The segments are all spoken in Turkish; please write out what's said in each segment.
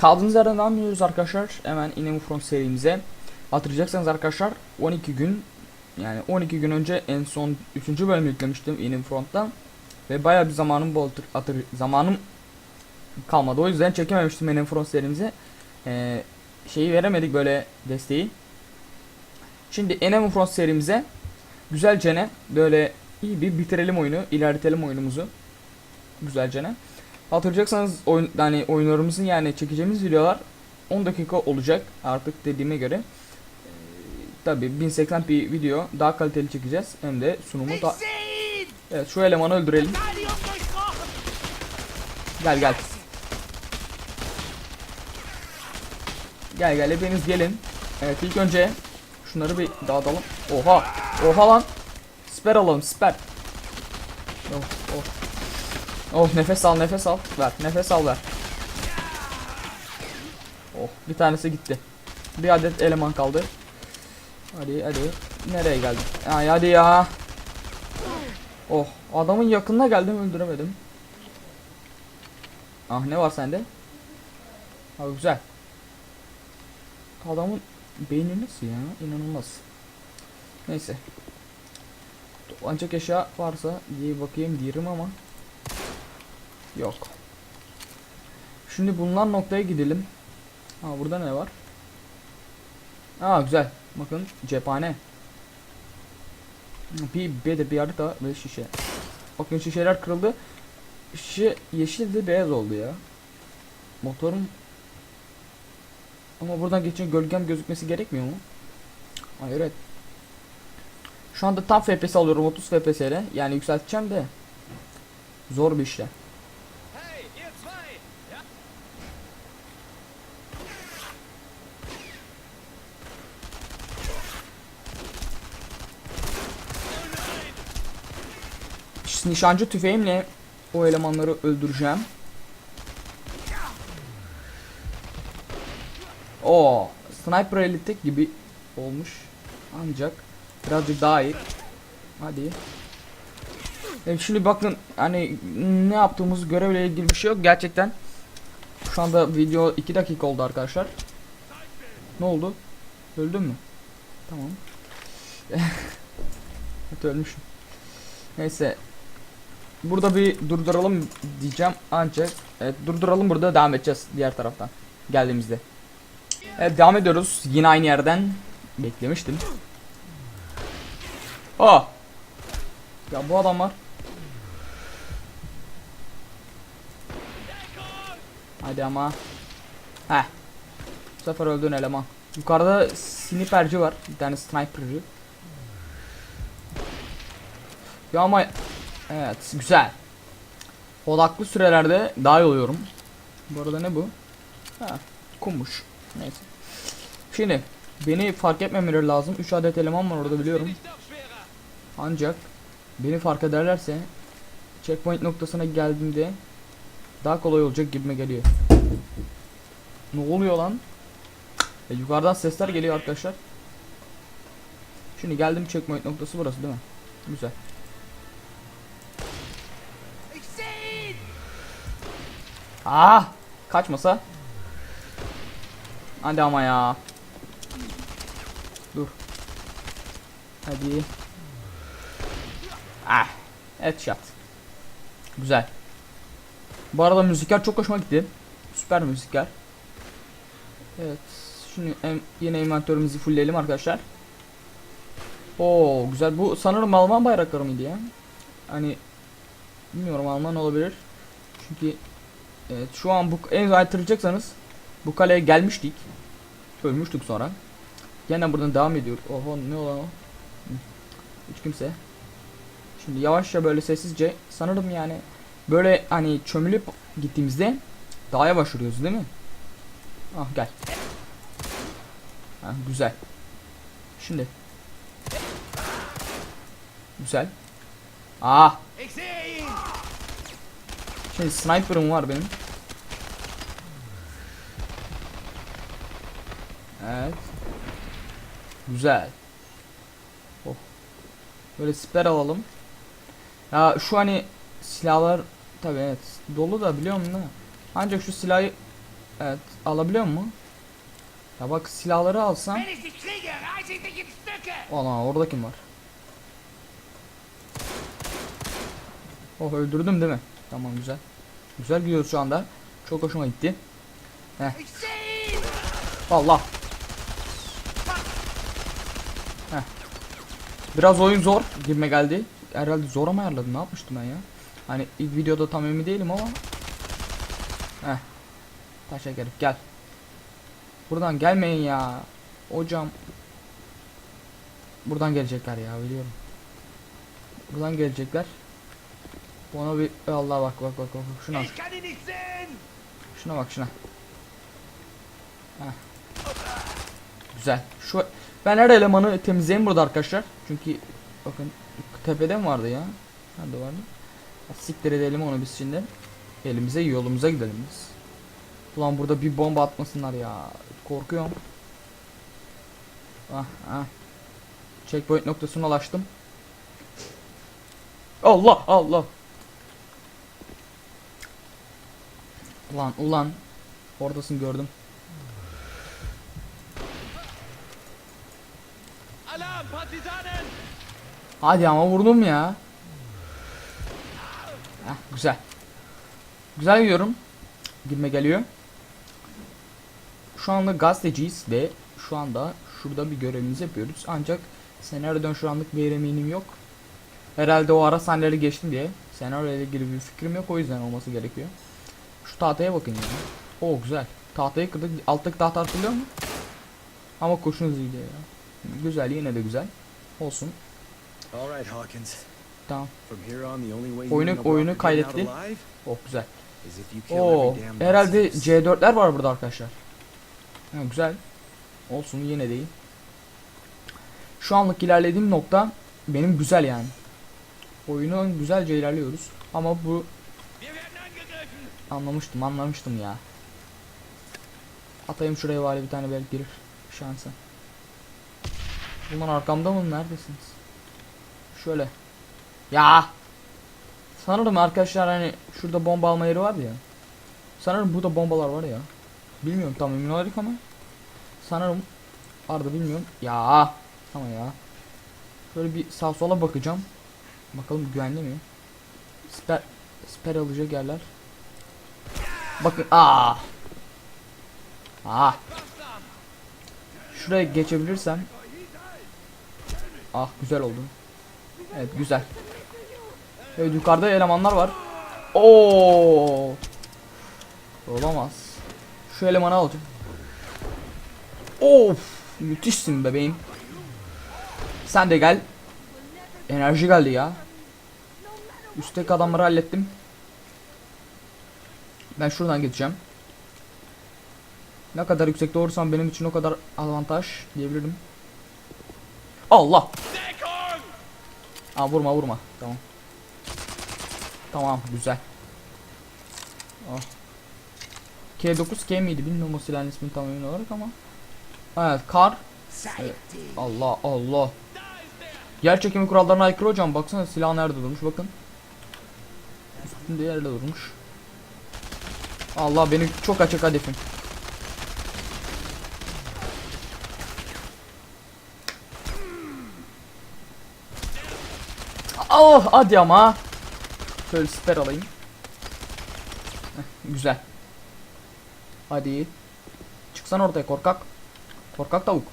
Kaldığımız yerden devam ediyoruz arkadaşlar. Hemen Enemy Front serimize. Hatırlayacaksınız arkadaşlar 12 gün yani 12 gün önce en son 3. bölümü yüklemiştim Enemy Front'tan. Ve bayağı bir zamanım bol hatır, zamanım kalmadı. O yüzden çekememiştim Enemy Front serimize. Ee, şeyi veremedik böyle desteği. Şimdi Enemy Front serimize güzelce böyle iyi bir bitirelim oyunu, ilerletelim oyunumuzu. Güzelce. Hatırlayacaksanız oyun, yani oyunlarımızın yani çekeceğimiz videolar 10 dakika olacak artık dediğime göre. Ee, Tabi 1080p video daha kaliteli çekeceğiz hem de sunumu da! Evet şu elemanı öldürelim. Gel gel. Gel gel hepiniz gelin. Evet ilk önce şunları bir dağıtalım. Oha. Oha lan. Siper alalım siper. Oh, oh. Oh nefes al nefes al. Ver nefes al ver. Oh bir tanesi gitti. Bir adet eleman kaldı. Hadi hadi. Nereye geldin? Ay hadi ya. Oh adamın yakınına geldim öldüremedim. Ah ne var sende? Abi güzel. Adamın beyni nasıl ya? İnanılmaz. Neyse. Ancak eşya varsa diye bakayım diyelim ama. Yok. Şimdi bulunan noktaya gidelim. Ha burada ne var? Aa güzel. Bakın cephane. Bir, bir bir harita ve şişe. Bakın şişeler kırıldı. Şişe yeşildi beyaz oldu ya. Motorum ama buradan geçince gölgem gözükmesi gerekmiyor mu? Hayret. Şu anda tam FPS alıyorum 30 FPS. Yani yükselteceğim de zor bir işlem. Nişancı tüfeğimle o elemanları öldüreceğim. O sniper elite gibi olmuş. Ancak birazcık daha iyi. Hadi. Evet, şimdi bakın hani ne yaptığımız görevle ilgili bir şey yok gerçekten. Şu anda video 2 dakika oldu arkadaşlar. Ne oldu? Öldün mü? Tamam. evet ölmüşüm. Neyse. Burada bir durduralım diyeceğim ancak evet, durduralım burada devam edeceğiz diğer taraftan geldiğimizde. Evet devam ediyoruz yine aynı yerden beklemiştim. Aa. Ya bu adamlar. Hadi ama. Heh. Bu sefer öldün eleman. Yukarıda sniperci var. Bir tane sniperci. Ya ama evet güzel. Odaklı sürelerde daha iyi oluyorum. Bu arada ne bu? Ha, kummuş. Neyse. Şimdi beni fark etmemeleri lazım. 3 adet eleman var orada biliyorum. Ancak beni fark ederlerse checkpoint noktasına geldiğimde daha kolay olacak gibime geliyor. Ne oluyor lan? E, yukarıdan sesler geliyor arkadaşlar. Şimdi geldim checkpoint noktası burası değil mi? Güzel. Ah! Kaçmasa. Hadi ama ya. Dur. Hadi. Ah. Headshot. Güzel. Bu arada müzikler çok hoşuma gitti. Süper müzikler. Evet. Şimdi em- yine inventörümüzü fullleyelim arkadaşlar. Oo güzel. Bu sanırım Alman bayrakları mıydı ya? Hani bilmiyorum Alman olabilir. Çünkü Evet şu an bu en hatırlayacaksanız bu kaleye gelmiştik. Ölmüştük sonra. Gene buradan devam ediyor. Oho ne olan o? Hiç kimse. Şimdi yavaşça böyle sessizce sanırım yani böyle hani çömülüp gittiğimizde daha yavaş yürüyoruz değil mi? Ah gel. Ha, güzel. Şimdi. Güzel. Ah! Şimdi sniper'ım var benim. Evet. Güzel. Oh. Böyle siper alalım. Ya şu hani silahlar tabi evet dolu da biliyorum da. Ancak şu silahı Evet alabiliyor mu? Ya bak silahları alsam. Ana orada kim var? Oh öldürdüm değil mi? Tamam güzel. Güzel gidiyoruz şu anda. Çok hoşuma gitti. İhn! Allah. Biraz oyun zor gibime geldi. Herhalde zor mı ayarladım? Ne yapmıştım ben ya? Hani ilk videoda tam emin değilim ama. Heh. Taşa gelip gel. Buradan gelmeyin ya. Hocam. Buradan gelecekler ya biliyorum. Buradan gelecekler. Ona bir Allah bak bak bak bak şuna şuna bak şuna. Heh. Güzel. Şu ben her elemanı temizleyeyim burada arkadaşlar. Çünkü bakın tepede mi vardı ya? Nerede vardı? Siktir edelim onu biz şimdi. Elimize yolumuza gidelim biz. Ulan burada bir bomba atmasınlar ya. Korkuyorum. Ah ah. Checkpoint noktasına ulaştım. Allah Allah. Ulan ulan. Oradasın gördüm. Hadi ama vurdum ya. Heh, güzel. Güzel gidiyorum. Girme geliyor. Şu anda gazeteciyiz ve şu anda şurada bir görevimizi yapıyoruz. Ancak senaryodan şu anlık bir eminim yok. Herhalde o ara sahneleri geçtim diye. Senaryo ile ilgili bir fikrim yok o yüzden olması gerekiyor. Şu tahtaya bakın ya. Oo güzel. Tahtayı kırdık. Alttaki tahta hatırlıyor mu? Ama kurşun hızıydı ya. Güzel yine de güzel. Olsun. Tamam. Oyunu- oyunu Block are getting out kaydetti. alive Oh güzel. Oo, herhalde Nazi. C4'ler var burada arkadaşlar. Ha, güzel. Olsun yine değil. Şu anlık ilerlediğim nokta benim güzel yani. Oyunu güzelce ilerliyoruz. Ama bu anlamıştım anlamıştım ya. Atayım şuraya bari bir tane belki girir. Şansa. Bunlar arkamda mı? Neredesiniz? Şöyle. Ya. Sanırım arkadaşlar hani şurada bomba alma yeri var ya. Sanırım burada bombalar var ya. Bilmiyorum tam emin olarak ama. Sanırım vardı bilmiyorum. Ya. Ama ya. Şöyle bir sağ sola bakacağım. Bakalım güvenli mi? Siper, siper alacak yerler. Bakın aa. Aa. Şuraya geçebilirsem. Ah güzel oldu. Evet güzel. Evet yukarıda elemanlar var. Oo. Olamaz. Şu elemanı alacağım. Of, müthişsin bebeğim. Sen de gel. Enerji geldi ya. Üstteki adamları hallettim. Ben şuradan geçeceğim. Ne kadar yüksekte olursam benim için o kadar avantaj diyebilirim. Allah! Aa vurma vurma. Tamam. Tamam güzel. Oh. K9 K miydi bilmiyorum o silahın ismini tam emin olarak ama. Evet kar. Evet. Allah Allah. Er! Yer çekimi kurallarına aykırı hocam baksana silah nerede durmuş bakın. Üstünde yerde durmuş. Allah benim çok açık hedefim. Oh hadi ama. Şöyle siper alayım. Heh, güzel. Hadi. Çıksan ortaya korkak. Korkak tavuk.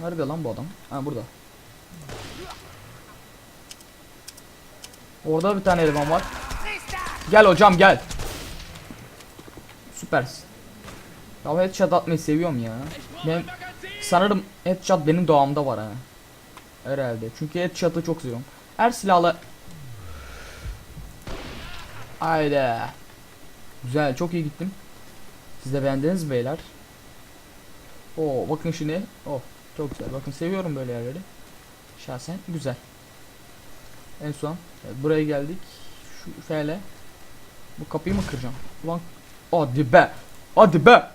Nerede lan bu adam? Ha burada. Orada bir tane eleman var. Gel hocam gel. Süpersin. Ya headshot atmayı seviyorum ya. Ben sanırım headshot benim doğamda var ha. Herhalde. Çünkü headshot'ı çok seviyorum. Her silahla Haydi. Güzel, çok iyi gittim. Siz de beğendiniz mi beyler? Oo, bakın şimdi. Oh, çok güzel. Bakın seviyorum böyle yerleri. Şahsen güzel. En son evet, buraya geldik. Şu şöyle. Bu kapıyı mı kıracağım? Ulan hadi be. Hadi be.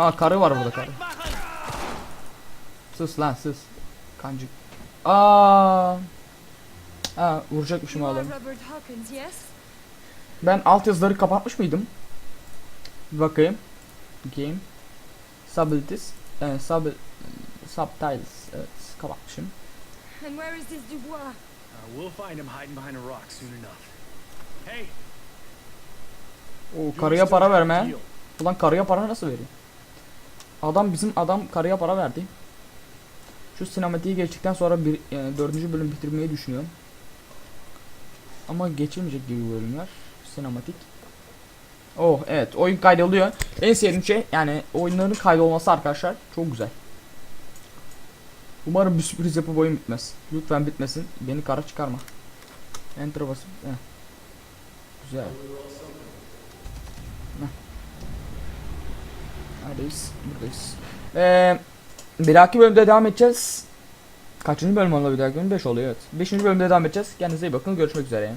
Ha karı var burada karı. Sus lan sus. Kancık. Aa. Ha vuracakmışım You are adam. Robert Hawkins, yes? Ben alt yazıları kapatmış mıydım? Bir bakayım. Game. Subtitles. Ee, sub, subtitles. Evet kapatmışım. And where is this Dubois? Uh, we'll find him hiding behind a rock soon enough. Hey, O karıya para verme. Ulan karıya para nasıl veriyor? Adam bizim adam karıya para verdi. Şu sinematiği geçtikten sonra bir yani dördüncü bölüm bitirmeyi düşünüyorum. Ama geçilmeyecek gibi bölümler. Sinematik. Oh evet oyun kaydoluyor. En sevdiğim şey yani oyunların kaydolması arkadaşlar. Çok güzel. Umarım bir sürpriz yapıp oyun bitmez. Lütfen bitmesin. Beni kara çıkarma. Enter basıp. Heh. Güzel. Neredeyiz? Buradayız. Ee, bir dahaki bölümde devam edeceğiz. Kaçıncı bölüm oluyor bir dahaki bölüm? 5 oluyor evet. 5. bölümde devam edeceğiz. Kendinize iyi bakın. Görüşmek üzere.